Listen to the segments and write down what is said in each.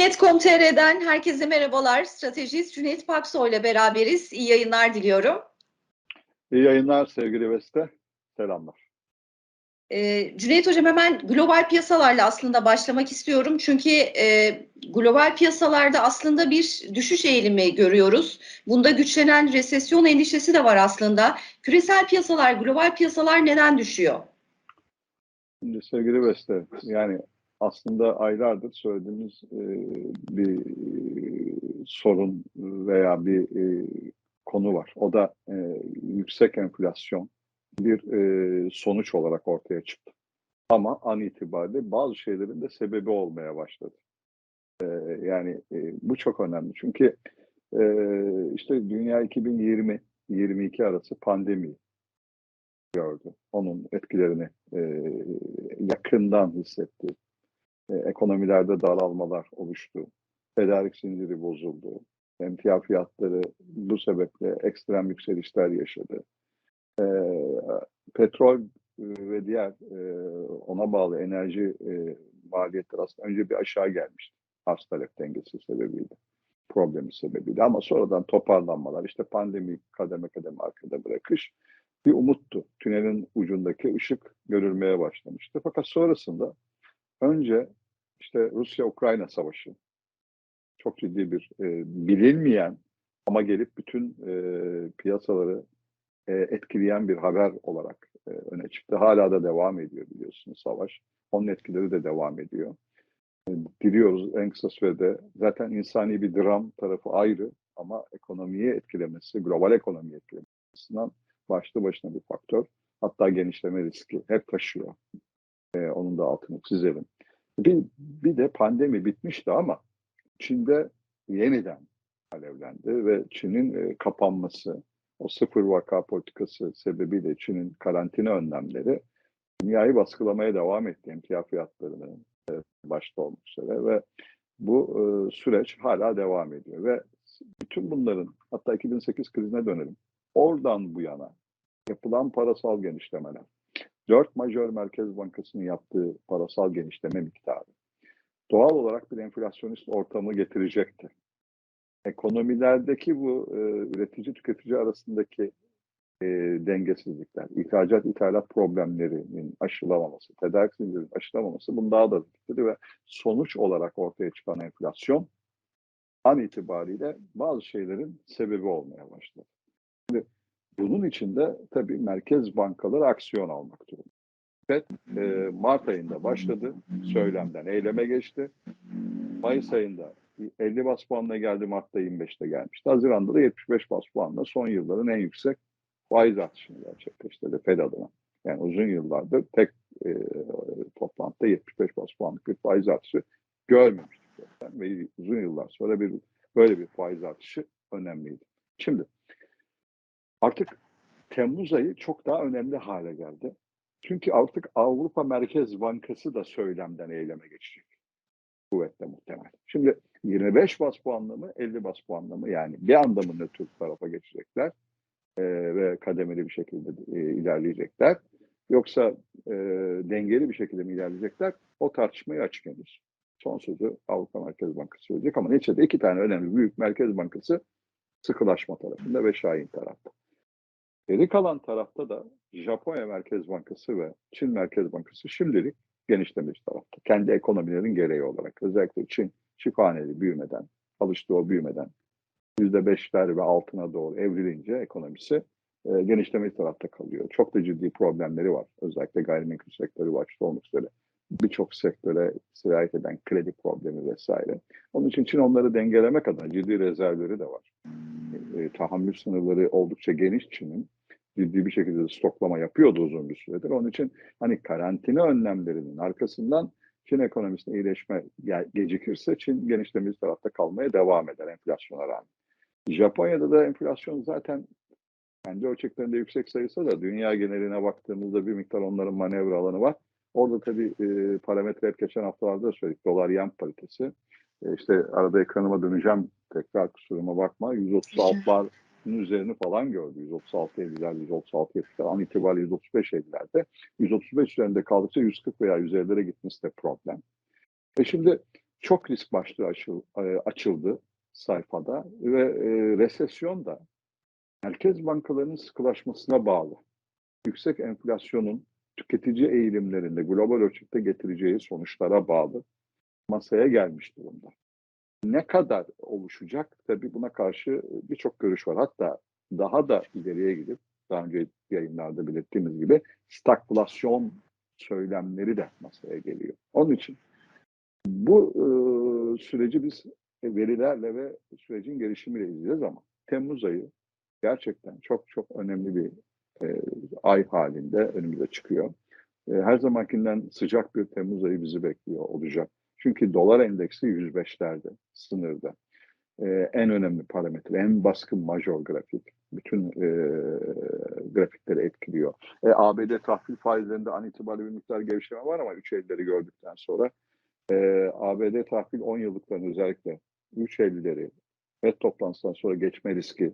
Milliyet.com.tr'den herkese merhabalar. Stratejist Cüneyt Pakso ile beraberiz. İyi yayınlar diliyorum. İyi yayınlar sevgili Veste. Selamlar. Ee, Cüneyt Hocam hemen global piyasalarla aslında başlamak istiyorum. Çünkü e, global piyasalarda aslında bir düşüş eğilimi görüyoruz. Bunda güçlenen resesyon endişesi de var aslında. Küresel piyasalar, global piyasalar neden düşüyor? Şimdi sevgili Veste, yani aslında aylardır söylediğimiz e, bir e, sorun veya bir e, konu var. O da e, yüksek enflasyon bir e, sonuç olarak ortaya çıktı. Ama an itibariyle bazı şeylerin de sebebi olmaya başladı. E, yani e, bu çok önemli. Çünkü e, işte dünya 2020-22 arası pandemi gördü. Onun etkilerini e, yakından hissetti. E, ekonomilerde daralmalar oluştu. Tedarik zinciri bozuldu. Emtia fiyatları bu sebeple ekstrem yükselişler yaşadı. E, petrol ve diğer e, ona bağlı enerji e, maliyetleri aslında önce bir aşağı gelmişti. Arz talep dengesi sebebiyle problemi sebebiyle ama sonradan toparlanmalar işte pandemi kademe kademe arkada bırakış bir umuttu. Tünelin ucundaki ışık görülmeye başlamıştı. Fakat sonrasında önce işte Rusya-Ukrayna savaşı çok ciddi bir e, bilinmeyen ama gelip bütün e, piyasaları e, etkileyen bir haber olarak e, öne çıktı. Hala da devam ediyor biliyorsunuz savaş. Onun etkileri de devam ediyor. E, diliyoruz en kısa sürede zaten insani bir dram tarafı ayrı ama ekonomiyi etkilemesi, global ekonomiyi etkilemesinden başlı başına bir faktör. Hatta genişleme riski hep taşıyor. Ee, onun da altını çizelim. Bir, bir de pandemi bitmişti ama Çin'de yeniden alevlendi ve Çin'in e, kapanması, o sıfır vaka politikası sebebiyle Çin'in karantina önlemleri dünyayı baskılamaya devam etti emtia fiyatlarının e, başta olmak üzere ve bu e, süreç hala devam ediyor ve bütün bunların hatta 2008 krizine dönelim. Oradan bu yana yapılan parasal genişlemeler, dört majör merkez bankasının yaptığı parasal genişleme miktarı doğal olarak bir enflasyonist ortamı getirecekti. Ekonomilerdeki bu e, üretici tüketici arasındaki e, dengesizlikler, ihracat ithalat problemlerinin aşılamaması, tedarik zincirinin aşılamaması bunu daha da tetikledi ve sonuç olarak ortaya çıkan enflasyon an itibariyle bazı şeylerin sebebi olmaya başladı. Şimdi bunun için de tabii merkez bankaları aksiyon almak durumunda. FED e, Mart ayında başladı, söylemden eyleme geçti. Mayıs ayında 50 bas puanla geldi, Mart'ta 25'te gelmişti. Haziran'da da 75 bas puanla son yılların en yüksek faiz artışını gerçekleştirdi FED adına. Yani uzun yıllardır tek e, toplantıda 75 bas puanlık bir faiz artışı görmemiştik. Zaten. Ve uzun yıllar sonra bir böyle bir faiz artışı önemliydi. Şimdi artık Temmuz ayı çok daha önemli hale geldi. Çünkü artık Avrupa Merkez Bankası da söylemden eyleme geçecek. Kuvvetle muhtemel. Şimdi 25 bas puanla mı 50 bas puanla mı yani bir anda mı nötr tarafa geçecekler e, ve kademeli bir şekilde e, ilerleyecekler. Yoksa e, dengeli bir şekilde mi ilerleyecekler? O tartışmayı açık henüz. Son sözü Avrupa Merkez Bankası söyleyecek ama neticede iki tane önemli büyük Merkez Bankası sıkılaşma tarafında ve Şahin tarafta. Geri kalan tarafta da Japonya Merkez Bankası ve Çin Merkez Bankası şimdilik genişlemiş tarafta. Kendi ekonomilerin gereği olarak. Özellikle Çin şifaneli büyümeden, alıştığı o büyümeden %5'ler ve altına doğru evrilince ekonomisi e, genişlemiş tarafta kalıyor. Çok da ciddi problemleri var. Özellikle gayrimenkul sektörü başta olmak üzere birçok sektöre sirayet eden kredi problemi vesaire. Onun için Çin onları dengelemek adına ciddi rezervleri de var. E, tahammül sınırları oldukça geniş Çin'in. Ciddi bir şekilde stoklama yapıyordu uzun bir süredir. Onun için hani karantina önlemlerinin arkasından Çin ekonomisine iyileşme gecikirse Çin genişlemeci tarafta kalmaya devam eder enflasyona rağmen. Japonya'da da enflasyon zaten kendi ölçeklerinde yüksek sayısı da dünya geneline baktığımızda bir miktar onların manevra alanı var. Orada tabii e, parametre hep geçen haftalarda da söyledik. Dolar yen paritesi. E, işte arada ekranıma döneceğim tekrar kusuruma bakma. 136'ların üzerini falan gördü. 136 50'ler, 136 70'ler an itibariyle 135 50'lerde. 135 üzerinde kaldıkça 140 veya 150'lere gitmesi de problem. E şimdi çok risk başlığı açıl, e, açıldı sayfada ve e, resesyon da merkez bankalarının sıkılaşmasına bağlı. Yüksek enflasyonun tüketici eğilimlerinde global ölçekte getireceği sonuçlara bağlı masaya gelmiş durumda. Ne kadar oluşacak? Tabii buna karşı birçok görüş var. Hatta daha da ileriye gidip daha önce yayınlarda belirttiğimiz gibi stagflasyon söylemleri de masaya geliyor. Onun için bu e, süreci biz verilerle ve sürecin gelişimiyle izleyeceğiz ama Temmuz ayı gerçekten çok çok önemli bir e, ay halinde önümüze çıkıyor. E, her zamankinden sıcak bir Temmuz ayı bizi bekliyor olacak. Çünkü dolar endeksi 105'lerde, sınırda. E, en önemli parametre, en baskın major grafik. Bütün e, grafikleri etkiliyor. E, ABD tahvil faizlerinde an itibariyle bir miktar gevşeme var ama 3.50'leri gördükten sonra e, ABD tahvil 10 yıllıkların özellikle 3.50'leri FED toplantısından sonra geçme riski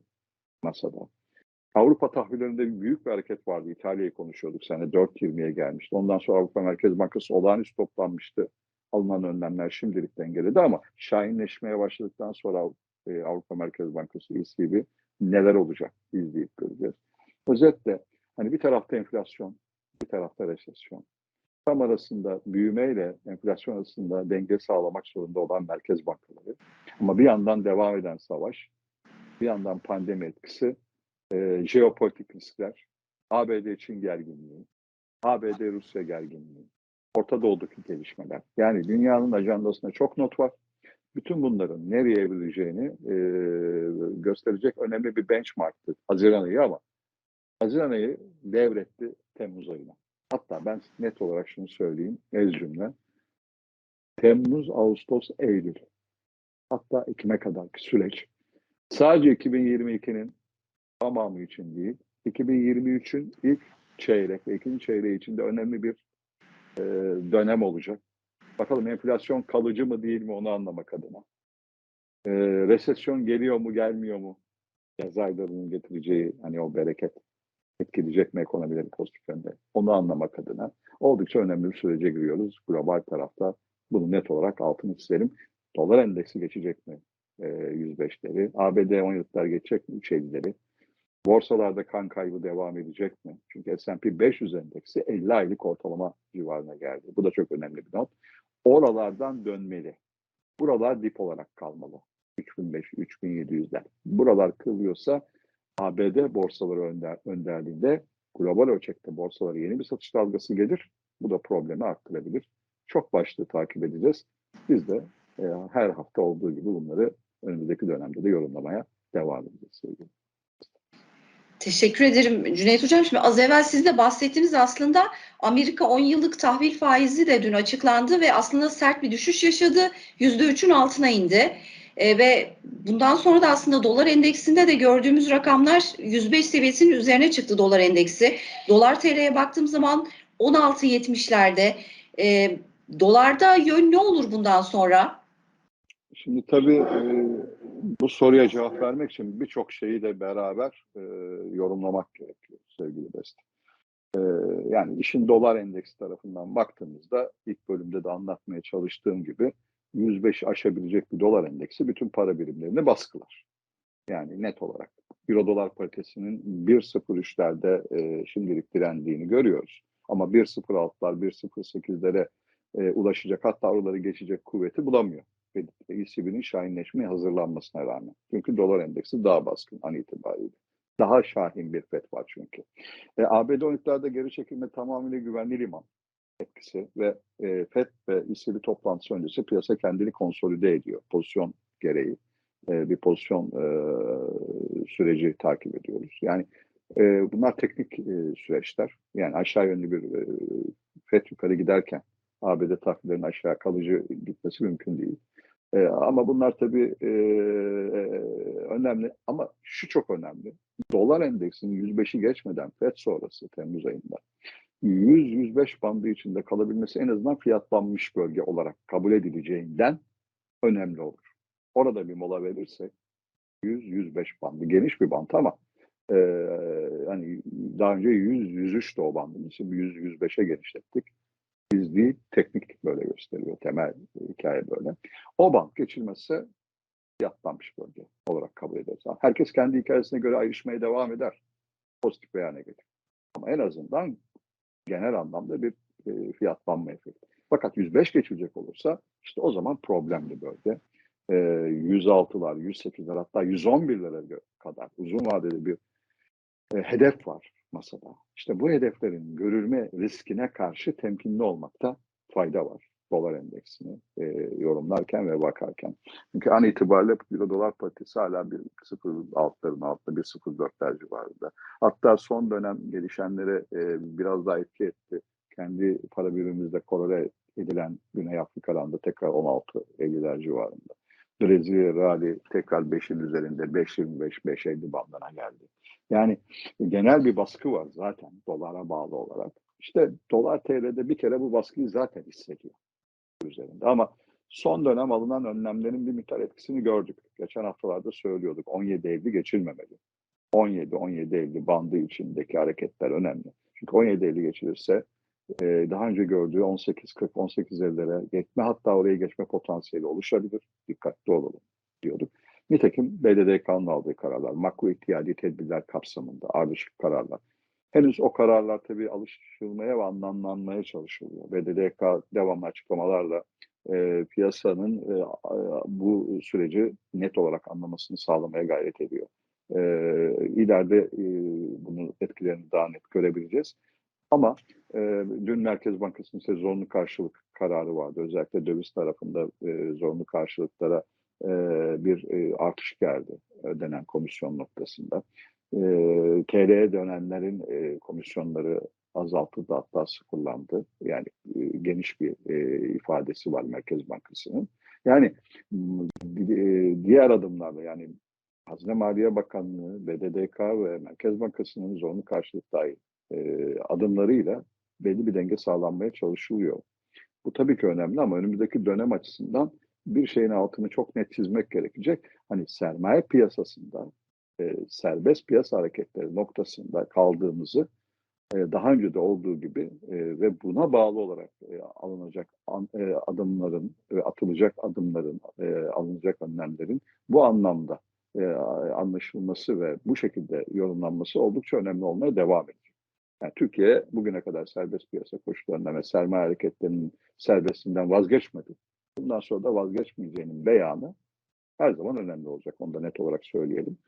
masada. Avrupa tahvillerinde büyük bir hareket vardı. İtalya'yı konuşuyorduk. Sene 4.20'ye gelmişti. Ondan sonra Avrupa Merkez Bankası olağanüstü toplanmıştı. Alınan önlemler şimdilik dengeledi ama şahinleşmeye başladıktan sonra e, Avrupa Merkez Bankası ECB neler olacak izleyip göreceğiz. Özetle hani bir tarafta enflasyon, bir tarafta resesyon. Tam arasında büyümeyle enflasyon arasında denge sağlamak zorunda olan merkez bankaları. Ama bir yandan devam eden savaş, bir yandan pandemi etkisi, e, jeopolitik riskler, ABD-Çin gerginliği, ABD-Rusya gerginliği, Orta Doğu'daki gelişmeler. Yani dünyanın ajandasında çok not var. Bütün bunların nereye evrileceğini e, gösterecek önemli bir benchmarktı Haziran ayı ama Haziran ayı devretti Temmuz ayına. Hatta ben net olarak şunu söyleyeyim ez cümle. Temmuz, Ağustos, Eylül hatta Ekim'e kadarki süreç sadece 2022'nin tamamı için değil, 2023'ün ilk çeyrek ve ikinci çeyreği için de önemli bir e, dönem olacak. Bakalım enflasyon kalıcı mı değil mi onu anlamak adına. E, resesyon geliyor mu gelmiyor mu? Yaz aylarının getireceği hani o bereket etkileyecek mi ekonomileri pozitif yönde? Onu anlamak adına oldukça önemli bir sürece giriyoruz. Global tarafta bunu net olarak altını çizelim. Dolar endeksi geçecek mi? E, 105'leri. ABD 10 yıllıklar geçecek mi? 350'leri. Borsalarda kan kaybı devam edecek mi? Çünkü S&P 500 endeksi 50 aylık ortalama civarına geldi. Bu da çok önemli bir not. Oralardan dönmeli. Buralar dip olarak kalmalı. 3500-3700'ler. Buralar kırılıyorsa ABD borsaları önder, önderliğinde global ölçekte borsalara yeni bir satış dalgası gelir. Bu da problemi arttırabilir. Çok başlığı takip edeceğiz. Biz de e, her hafta olduğu gibi bunları önümüzdeki dönemde de yorumlamaya devam edeceğiz sevgili. Teşekkür ederim Cüneyt Hocam. Şimdi az evvel siz de bahsettiniz aslında Amerika 10 yıllık tahvil faizi de dün açıklandı ve aslında sert bir düşüş yaşadı. %3'ün altına indi. E, ve bundan sonra da aslında dolar endeksinde de gördüğümüz rakamlar 105 seviyesinin üzerine çıktı dolar endeksi. Dolar TL'ye baktığım zaman 16.70'lerde. E, dolarda yön ne olur bundan sonra? Şimdi tabii e, bu soruya cevap vermek için birçok şeyi de beraber e, yorumlamak gerekiyor sevgili Beste. E, yani işin dolar endeksi tarafından baktığımızda ilk bölümde de anlatmaya çalıştığım gibi 105 aşabilecek bir dolar endeksi bütün para birimlerini baskılar. Yani net olarak Euro dolar paritesinin 1.03'lerde e, şimdilik direndiğini görüyoruz. Ama 1.06'lar, 1.08'lere e, ulaşacak hatta oraları geçecek kuvveti bulamıyor. ECB'nin şahinleşmeye hazırlanmasına rağmen. Çünkü dolar endeksi daha baskın an itibariyle. Daha şahin bir FED var çünkü. E, ABD oyuncularda geri çekilme tamamıyla güvenli liman etkisi ve e, FED ve ECB toplantısı öncesi piyasa kendini konsolide ediyor pozisyon gereği. E, bir pozisyon e, süreci takip ediyoruz. Yani e, bunlar teknik e, süreçler. Yani aşağı yönlü bir e, FED yukarı giderken ABD tahvillerinin aşağı kalıcı gitmesi mümkün değil. E, ama bunlar tabii e, önemli. Ama şu çok önemli. Dolar endeksinin 105'i geçmeden FED sonrası Temmuz ayında 100-105 bandı içinde kalabilmesi en azından fiyatlanmış bölge olarak kabul edileceğinden önemli olur. Orada bir mola verirsek 100-105 bandı geniş bir bant ama e, hani daha önce 100-103 de o bandın için 100-105'e genişlettik. Biz değil teknik böyle gösteriyor. Temel hikaye böyle. O band geçilmezse fiyatlanmış bölge olarak kabul ederiz. Herkes kendi hikayesine göre ayrışmaya devam eder. Pozitif veya negatif. Ama en azından genel anlamda bir e, fiyatlanma efekti. Fakat 105 geçilecek olursa işte o zaman problemli bölge. E, 106'lar, 108'ler hatta 111'lere kadar uzun vadeli bir e, hedef var masada. İşte bu hedeflerin görülme riskine karşı temkinli olmakta fayda var dolar endeksini e, yorumlarken ve bakarken. Çünkü an itibariyle Euro dolar paritesi hala bir 0.6'ların altında bir 0.4'ler civarında. Hatta son dönem gelişenlere e, biraz daha etki etti. Kendi para birimimizde korele edilen Güney Afrika'dan da tekrar 16.50'ler civarında. Brezilya rally tekrar 5'in üzerinde 5.25-5.50 bandına geldi. Yani genel bir baskı var zaten dolara bağlı olarak. İşte dolar TL'de bir kere bu baskıyı zaten hissediyor üzerinde. Ama son dönem alınan önlemlerin bir miktar etkisini gördük. Geçen haftalarda söylüyorduk 17 Eylül geçilmemeli. 17-17 Eylül bandı içindeki hareketler önemli. Çünkü 17 Eylül geçilirse e, daha önce gördüğü 18-40-18 ellere geçme hatta oraya geçme potansiyeli oluşabilir. Dikkatli olalım diyorduk. Nitekim BDDK'nın aldığı kararlar, makro ihtiyadi tedbirler kapsamında ardışık kararlar. Henüz o kararlar tabii alışılmaya ve anlamlanmaya çalışılıyor. BDDK devamlı açıklamalarla e, piyasanın e, bu süreci net olarak anlamasını sağlamaya gayret ediyor. E, ileride e, bunun etkilerini daha net görebileceğiz. Ama e, dün Merkez Bankası'nın ise zorunlu karşılık kararı vardı. Özellikle döviz tarafında e, zorunlu karşılıklara e, bir e, artış geldi ödenen komisyon noktasında. E, TL'ye dönenlerin e, komisyonları azaltıldı hatta sıfırlandı. Yani e, geniş bir ifadesi var Merkez Bankası'nın. Yani e, diğer adımlarla yani Hazine Maliye Bakanlığı, BDDK ve Merkez Bankası'nın zorunlu karşılık dahil adımlarıyla belli bir denge sağlanmaya çalışılıyor. Bu tabii ki önemli ama önümüzdeki dönem açısından bir şeyin altını çok net çizmek gerekecek. Hani sermaye piyasasında e, serbest piyasa hareketleri noktasında kaldığımızı e, daha önce de olduğu gibi e, ve buna bağlı olarak e, alınacak an, e, adımların ve atılacak adımların, e, alınacak önlemlerin bu anlamda e, anlaşılması ve bu şekilde yorumlanması oldukça önemli olmaya devam edecek. Yani Türkiye bugüne kadar serbest piyasa koşullarında ve sermaye hareketlerinin serbestinden vazgeçmedi. Bundan sonra da vazgeçmeyeceğinin beyanı her zaman önemli olacak. Onu da net olarak söyleyelim.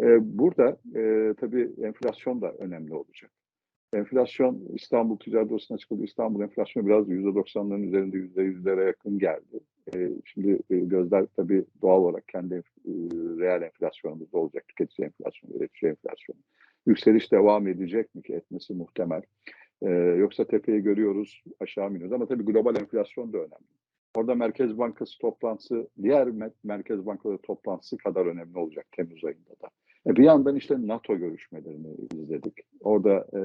Ee, burada e, tabii enflasyon da önemli olacak. Enflasyon İstanbul Ticaret Odası'na açıkladı. İstanbul enflasyonu biraz %90'ların üzerinde %100'lere yakın geldi. Ee, şimdi e, gözler tabii doğal olarak kendi e, reel enflasyonumuzda olacak. Tüketici enflasyonu, üretici enflasyonu. Yükseliş devam edecek mi ki? Etmesi muhtemel. Ee, yoksa tepeyi görüyoruz, aşağı iniyoruz. Ama tabii global enflasyon da önemli. Orada Merkez Bankası toplantısı, diğer Merkez Bankaları toplantısı kadar önemli olacak Temmuz ayında da. E bir yandan işte NATO görüşmelerini izledik. Orada e,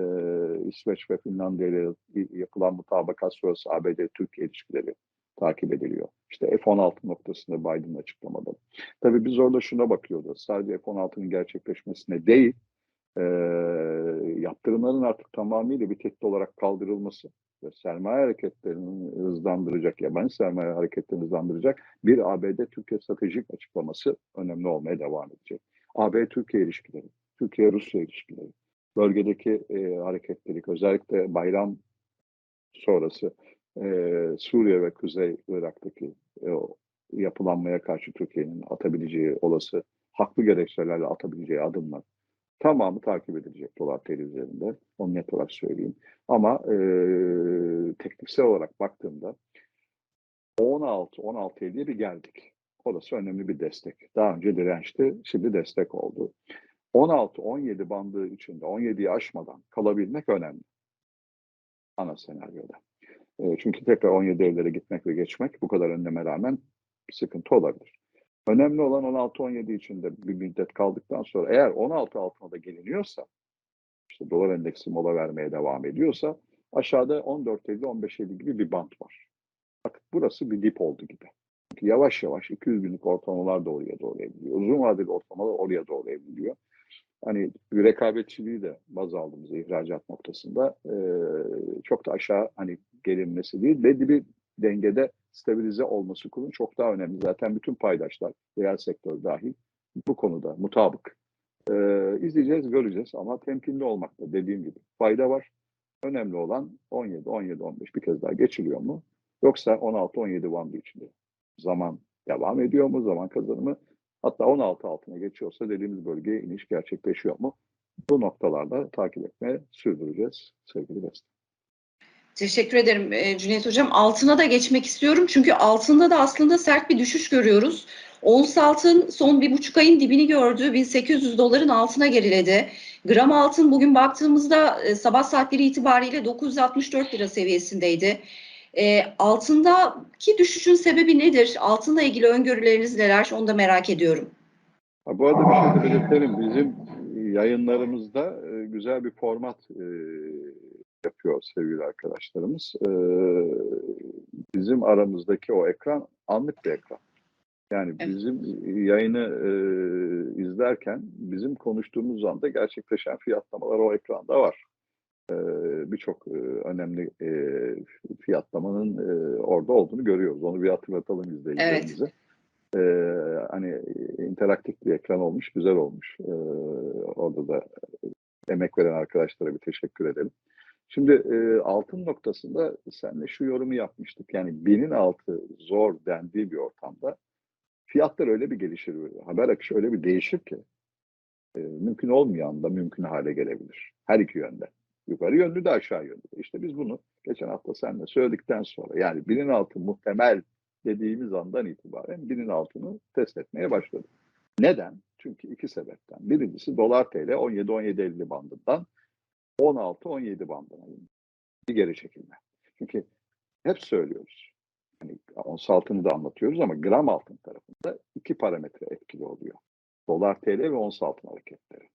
İsveç ve Finlandiya ile yapılan mutabakat sonrası ABD-Türkiye ilişkileri takip ediliyor. İşte F-16 noktasında Biden açıklamadı. Tabii biz orada şuna bakıyoruz. Sadece F-16'nın gerçekleşmesine değil, e, yaptırımların artık tamamıyla bir tehdit olarak kaldırılması sermaye hareketlerini hızlandıracak, yabancı sermaye hareketlerini hızlandıracak bir ABD-Türkiye stratejik açıklaması önemli olmaya devam edecek. AB-Türkiye ilişkileri, Türkiye-Rusya ilişkileri, bölgedeki e, hareketlilik, özellikle bayram sonrası e, Suriye ve Kuzey Irak'taki e, yapılanmaya karşı Türkiye'nin atabileceği olası haklı gerekçelerle atabileceği adımlar tamamı takip edilecek dolar TL üzerinde. Onu net olarak söyleyeyim. Ama e, tekniksel olarak baktığımda 16 16 bir geldik. Orası önemli bir destek. Daha önce dirençti, şimdi destek oldu. 16-17 bandı içinde 17'yi aşmadan kalabilmek önemli. Ana senaryoda. E, çünkü tekrar 17 evlere gitmek ve geçmek bu kadar önleme rağmen sıkıntı olabilir. Önemli olan 16-17 içinde bir müddet kaldıktan sonra eğer 16 altına da geliniyorsa işte dolar endeksi mola vermeye devam ediyorsa aşağıda 14.50-15.50 gibi bir bant var. Artık burası bir dip oldu gibi. Çünkü yavaş yavaş 200 günlük ortalamalar da oraya doğru evriliyor. Uzun vadeli ortalamalar oraya doğru evriliyor. Hani rekabetçiliği de baz aldığımız ihracat noktasında e, çok da aşağı hani gelinmesi değil. Belli bir dengede stabilize olması kurun çok daha önemli. Zaten bütün paydaşlar, reel sektör dahil bu konuda mutabık. Ee, izleyeceğiz, göreceğiz ama temkinli olmakta dediğim gibi fayda var. Önemli olan 17, 17, 15 bir kez daha geçiliyor mu? Yoksa 16, 17 bandı içinde zaman devam ediyor mu? Zaman kazanımı hatta 16 altına geçiyorsa dediğimiz bölgeye iniş gerçekleşiyor mu? Bu noktalarda takip etmeye sürdüreceğiz sevgili Beste. Teşekkür ederim e, Cüneyt Hocam. Altına da geçmek istiyorum. Çünkü altında da aslında sert bir düşüş görüyoruz. Ons altın son bir buçuk ayın dibini gördü. 1800 doların altına geriledi. Gram altın bugün baktığımızda e, sabah saatleri itibariyle 964 lira seviyesindeydi. E, altındaki düşüşün sebebi nedir? Altınla ilgili öngörüleriniz neler? Onu da merak ediyorum. Ha, bu arada bir şey belirtelim. Bizim yayınlarımızda e, güzel bir format e, yapıyor sevgili arkadaşlarımız. E, bizim aramızdaki o ekran anlık bir ekran. Yani Evet. bizim yayını e, izlerken bizim konuştuğumuz anda gerçekleşen fiyatlamalar o ekranda var. E, Birçok e, önemli e, fiyatlamanın e, orada olduğunu görüyoruz. Onu bir hatırlatalım izleyicilerimize. E, hani interaktif bir ekran olmuş, güzel olmuş. E, orada da emek veren arkadaşlara bir teşekkür edelim. Şimdi e, altın noktasında senle şu yorumu yapmıştık. Yani binin altı zor dendiği bir ortamda fiyatlar öyle bir gelişir, haber akışı öyle bir değişir ki e, mümkün olmayan da mümkün hale gelebilir. Her iki yönde. Yukarı yönlü de aşağı yönlü. İşte biz bunu geçen hafta seninle söyledikten sonra yani binin altı muhtemel dediğimiz andan itibaren binin altını test etmeye başladık. Neden? Çünkü iki sebepten. Birincisi dolar TL 17-17.50 bandından 16-17 bandına bir geri çekilme. Çünkü hep söylüyoruz. Hani ons altını da anlatıyoruz ama gram altın tarafında iki parametre etkili oluyor. Dolar TL ve ons altın hareketleri.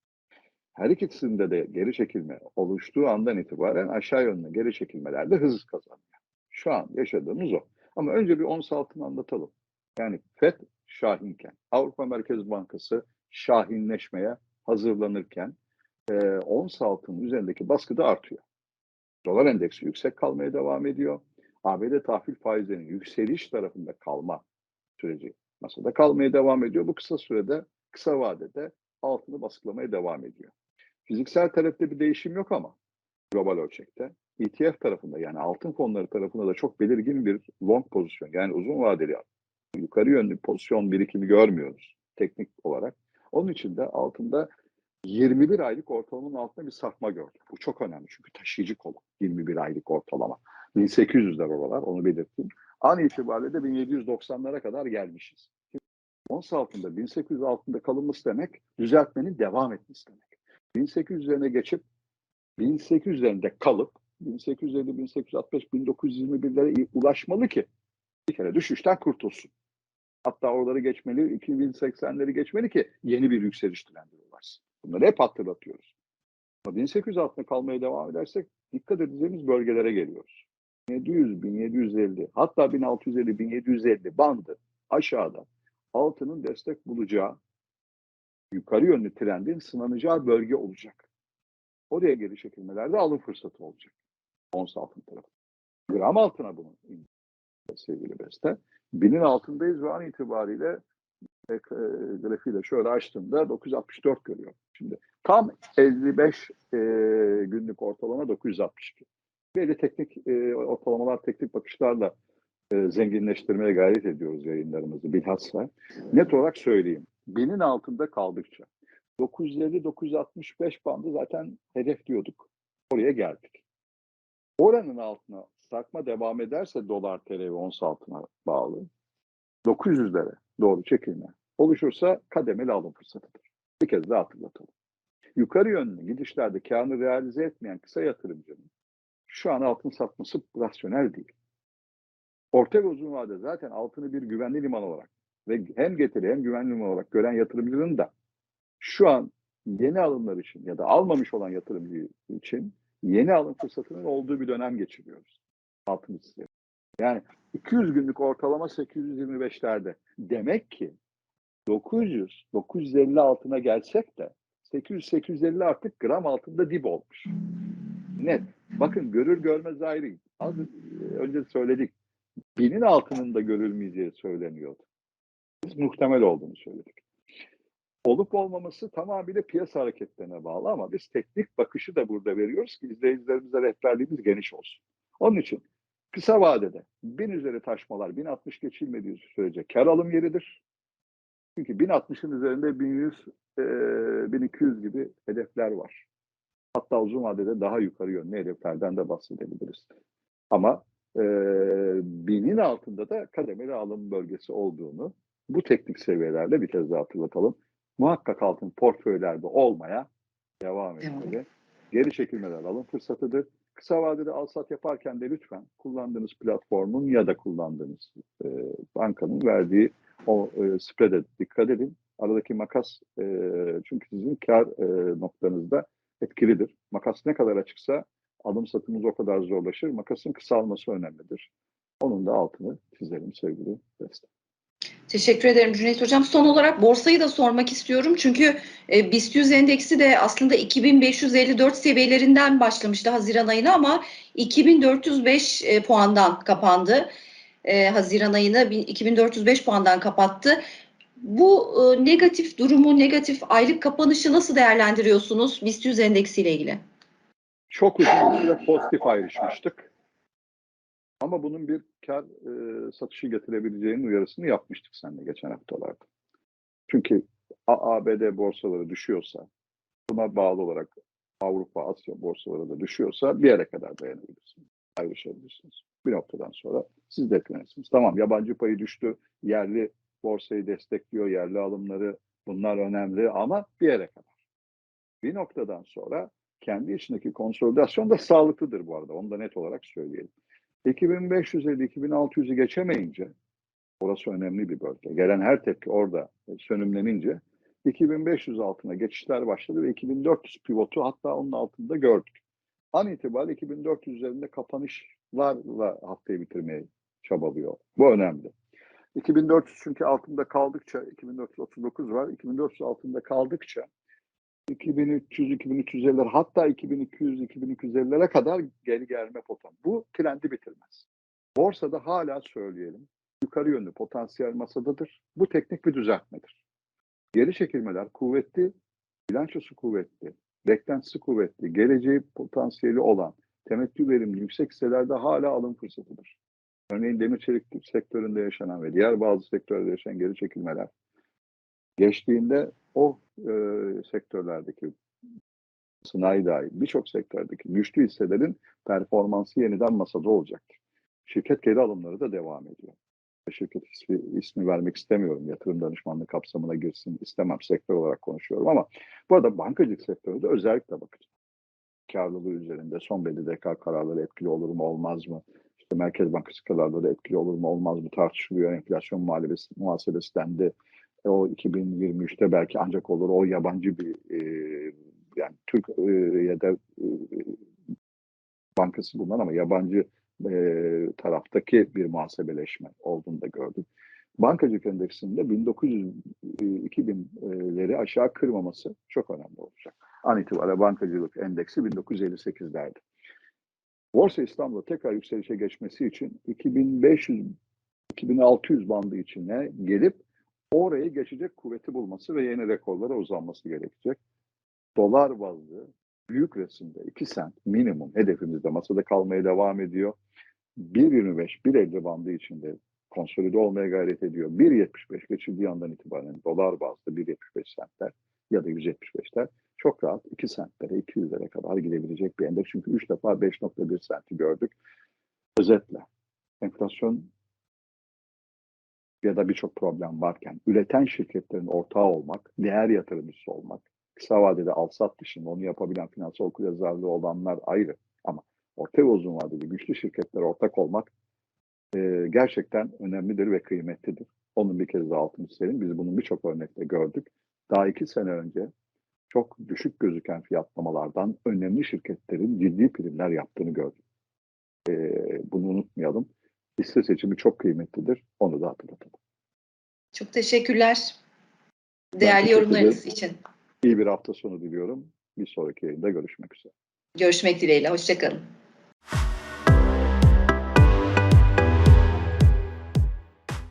Her ikisinde de geri çekilme oluştuğu andan itibaren aşağı yönlü geri çekilmelerde hız kazanıyor. Şu an yaşadığımız o. Ama önce bir ons altını anlatalım. Yani FED şahinken, Avrupa Merkez Bankası şahinleşmeye hazırlanırken e, ons altının üzerindeki baskı da artıyor. Dolar endeksi yüksek kalmaya devam ediyor. ABD tahvil faizlerinin yükseliş tarafında kalma süreci masada kalmaya devam ediyor. Bu kısa sürede, kısa vadede altını baskılamaya devam ediyor. Fiziksel talepte bir değişim yok ama global ölçekte ETF tarafında yani altın fonları tarafında da çok belirgin bir long pozisyon yani uzun vadeli yukarı yönlü pozisyon birikimi görmüyoruz teknik olarak. Onun için de altında 21 aylık ortalamanın altında bir sarkma gördük. Bu çok önemli çünkü taşıyıcı kolu 21 aylık ortalama. 1800'ler oralar onu belirteyim. An itibariyle de 1790'lara kadar gelmişiz. Ons altında 1800 altında kalınması demek düzeltmenin devam etmesi demek. 1800 üzerine geçip 1800 üzerinde kalıp 1850, 1860, 1921'lere ulaşmalı ki bir kere düşüşten kurtulsun. Hatta oraları geçmeli, 2080'leri geçmeli ki yeni bir yükseliş trendi. Bunları hep hatırlatıyoruz. Ama 1800 altında kalmaya devam edersek dikkat edeceğimiz bölgelere geliyoruz. 1700, 1750 hatta 1650, 1750 bandı aşağıda altının destek bulacağı yukarı yönlü trendin sınanacağı bölge olacak. Oraya geri çekilmelerde alım fırsatı olacak. Ons altın tarafı. Gram altına bunu sevgili Beste. Binin altındayız ve an itibariyle e, grafiğiyle şöyle açtığımda 964 görüyor. Şimdi tam 55 e, günlük ortalama 962. Belli teknik e, ortalamalar, teknik bakışlarla e, zenginleştirmeye gayret ediyoruz yayınlarımızı bilhassa. Net olarak söyleyeyim. Binin altında kaldıkça 950-965 bandı zaten hedef diyorduk. Oraya geldik. Oranın altına sarkma devam ederse dolar TL ve ons altına bağlı 900'lere doğru çekilme oluşursa kademeli alım fırsatıdır. Bir kez daha hatırlatalım. Yukarı yönlü gidişlerde karını realize etmeyen kısa yatırımcının şu an altın satması rasyonel değil. Orta ve uzun vade zaten altını bir güvenli liman olarak ve hem getiri hem güvenli liman olarak gören yatırımcının da şu an yeni alımlar için ya da almamış olan yatırımcı için yeni alım fırsatının olduğu bir dönem geçiriyoruz. Altın hisseleri. Yani 200 günlük ortalama 825'lerde. Demek ki 900, 950 altına gelsek de 800, 850 artık gram altında dip olmuş. Net. Bakın görür görmez ayrı. Az önce söyledik. binin altının da görülmeyeceği söyleniyordu. Biz muhtemel olduğunu söyledik. Olup olmaması tamamıyla piyasa hareketlerine bağlı ama biz teknik bakışı da burada veriyoruz ki izleyicilerimize rehberliğimiz geniş olsun. Onun için kısa vadede bin üzeri taşmalar 1060 geçilmediği sürece kar alım yeridir. Çünkü 1060'ın üzerinde 1100, e, 1200 gibi hedefler var. Hatta uzun vadede daha yukarı yönlü hedeflerden de bahsedebiliriz. Ama e, binin altında da kademeli alım bölgesi olduğunu bu teknik seviyelerle bir kez daha hatırlatalım. Muhakkak altın portföylerde olmaya devam etmeli. Geri çekilmeler alım fırsatıdır. Kısa vadede al-sat yaparken de lütfen kullandığınız platformun ya da kullandığınız e, bankanın verdiği o e, spread'e dikkat edin. Aradaki makas e, çünkü sizin kar e, noktanızda etkilidir. Makas ne kadar açıksa alım satımınız o kadar zorlaşır. Makasın kısalması önemlidir. Onun da altını çizelim sevgili Destek. Teşekkür ederim Cüneyt Hocam. Son olarak borsayı da sormak istiyorum. Çünkü e, BIST 100 endeksi de aslında 2554 seviyelerinden başlamıştı Haziran ayına ama 2405 e, puandan kapandı. E, Haziran ayını 2405 puandan kapattı. Bu e, negatif durumu, negatif aylık kapanışı nasıl değerlendiriyorsunuz BIST 100 endeksiyle ilgili? Çok uzun süre pozitif ayrışmıştık. Ama bunun bir kar e, satışı getirebileceğinin uyarısını yapmıştık seninle geçen haftalarda. Çünkü ABD borsaları düşüyorsa, buna bağlı olarak Avrupa, Asya borsaları da düşüyorsa bir yere kadar dayanabilirsiniz. Ayrışabilirsiniz. Bir noktadan sonra siz de etkilenirsiniz. Tamam yabancı payı düştü, yerli borsayı destekliyor, yerli alımları bunlar önemli ama bir yere kadar. Bir noktadan sonra kendi içindeki konsolidasyon da sağlıklıdır bu arada. Onu da net olarak söyleyelim. 2550 2600'ü geçemeyince orası önemli bir bölge. Gelen her tepki orada sönümlenince 2500 altına geçişler başladı ve 2400 pivotu hatta onun altında gördük. An itibariyle 2400 üzerinde kapanışlarla haftayı bitirmeye çabalıyor. Bu önemli. 2400 çünkü altında kaldıkça 2439 var. 2400 altında kaldıkça 2300, 2350'ler hatta 2200, 2250'lere kadar geri gelme potansiyeli. Bu trendi bitirmez. Borsada hala söyleyelim yukarı yönlü potansiyel masadadır. Bu teknik bir düzeltmedir. Geri çekilmeler kuvvetli, bilançosu kuvvetli, beklentisi kuvvetli, geleceği potansiyeli olan, temettü verimli yüksek hisselerde hala alım fırsatıdır. Örneğin demir çelik sektöründe yaşanan ve diğer bazı sektörlerde yaşanan geri çekilmeler geçtiğinde o e, sektörlerdeki sanayi dahil birçok sektördeki güçlü hisselerin performansı yeniden masada olacaktır. Şirket geri alımları da devam ediyor. Şirket ismi, ismi vermek istemiyorum. Yatırım danışmanlığı kapsamına girsin istemem. Sektör olarak konuşuyorum ama bu arada bankacılık sektörü de özellikle bakacağım. Karlılığı üzerinde son BDDK kararları etkili olur mu olmaz mı? İşte Merkez Bankası kararları etkili olur mu olmaz mı tartışılıyor. Enflasyon muhasebesi dendi o 2023'te belki ancak olur o yabancı bir e, yani Türk e, ya da e, bankası bulunan ama yabancı e, taraftaki bir muhasebeleşme olduğunu da gördük. Bankacılık endeksinde 1900 2000'leri aşağı kırmaması çok önemli olacak. An itibariyle bankacılık endeksi 1958'lerde. Borsa İstanbul'da tekrar yükselişe geçmesi için 2500 2600 bandı içine gelip orayı geçecek kuvveti bulması ve yeni rekorlara uzanması gerekecek. Dolar bazlı büyük resimde 2 sent minimum hedefimizde masada kalmaya devam ediyor. 1.25, 1.50 bandı içinde konsolide olmaya gayret ediyor. 1.75 geçildiği andan itibaren dolar bazlı 1.75 sentler ya da 175'ler çok rahat 2 sentlere, 200'lere kadar gidebilecek bir endeks. Çünkü 3 defa 5.1 senti gördük. Özetle enflasyon ya da birçok problem varken üreten şirketlerin ortağı olmak, değer yatırımcısı olmak, kısa vadede al-sat dışında onu yapabilen finansal okuryazarlığı olanlar ayrı. Ama orta ve uzun vadede güçlü şirketler ortak olmak e, gerçekten önemlidir ve kıymetlidir. Onun bir kez daha altını çizelim. Biz bunun birçok örnekte gördük. Daha iki sene önce çok düşük gözüken fiyatlamalardan önemli şirketlerin ciddi primler yaptığını gördük. E, bunu unutmayalım. Hisse seçimi çok kıymetlidir. Onu da hatırlatalım. Çok teşekkürler. Değerli teşekkür yorumlarınız için. İyi bir hafta sonu diliyorum. Bir sonraki yayında görüşmek üzere. Görüşmek dileğiyle. Hoşçakalın.